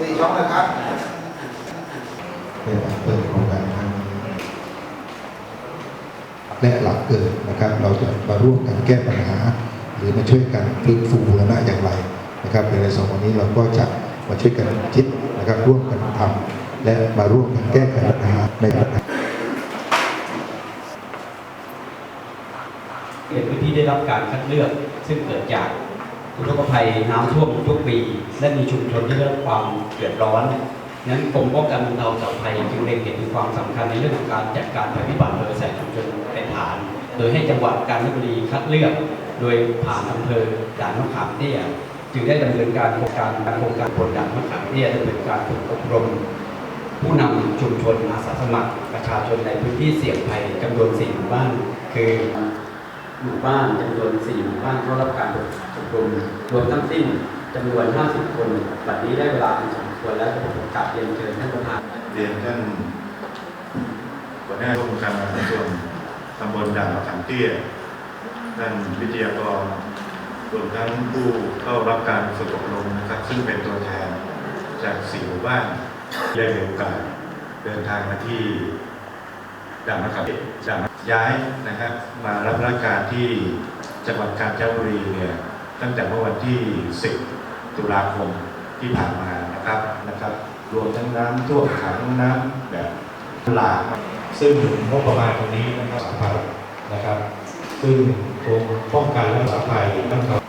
สี่ช่องนะครับเป็นการเปิดโครงการครั้งนี้และหลักเกิดนะครับ เราจะมาร่วมกันแก้ปัญหา หรือมาช่วยกันฟื้นฟูบูรณะอย่างไรนะครับในสองวันนี้เราก็จะมาช่วยกันคิดนะครับร่วมกันทำและมาร่วมกันแก้ไขปัญหาในปัญหาเป็นพื้นที่ได้รับการคัดเลือก ซึ่งเกิดจาก อุทกภัยน้ำท่วมทุกปี และมีชุมชนที่ได้รับความเดือดร้อนนั้นกรมป้องกันบรรเทาสาธารณภัยจึงเล็งเห็นถึงความสำคัญในเรื่องของการจัดการภัยพิบัติโดยใส่ชุมชนเป็นฐาน โดยให้จังหวัดกาญจนบุรีคัดเลือก โดยผ่านอำเภอด่านมะขามเตี้ยจึงได้ดำเนินการโครงการโครงการบนด่านมะขามเตี้ยดำเนินการฝึกอบรม ผู้นำชุมชนอาสาสมัคร ประชาชนในพื้นที่เสี่ยงภัยจำนวน4หมู่บ้าน คือ หมู่บ้านจำนวน4หมู่บ้านเข้ารับการอบรมรวมทั้งสิ้นจำนวน 50 คนบัดนี้ได้เวลาอันสมควรแล้วจะผมกราบเรียนเชิญท่านประธานเรียนท่านหัวหน้าผู้การงานส่วนตำบลด่านขามเตี้ยท่านวิทยากรรวมทั้งผู้เข้ารับการฝึกอบรมนะครับ ซึ่งเป็นตัวแทนจากสี่หมู่บ้านได้มีโอกาสเดินทางมาที่ ด่านะขามเตี้ยด่านย้ายนะครับ มารับราชการที่จังหวัดกาญจนบุรีเนี่ยตั้งแต่เมื่อวันที่ 10 ตุลาคมที่ผ่านมานะครับนะครับ รวมทั้งน้ำท่วมขังน้ำแบบหลากซึ่งงบประมาณตรงนี้นะครับสภัยนะครับ ซึ่งกรมป้องกันและสาภัยต้องจัดการอบรมให้ควา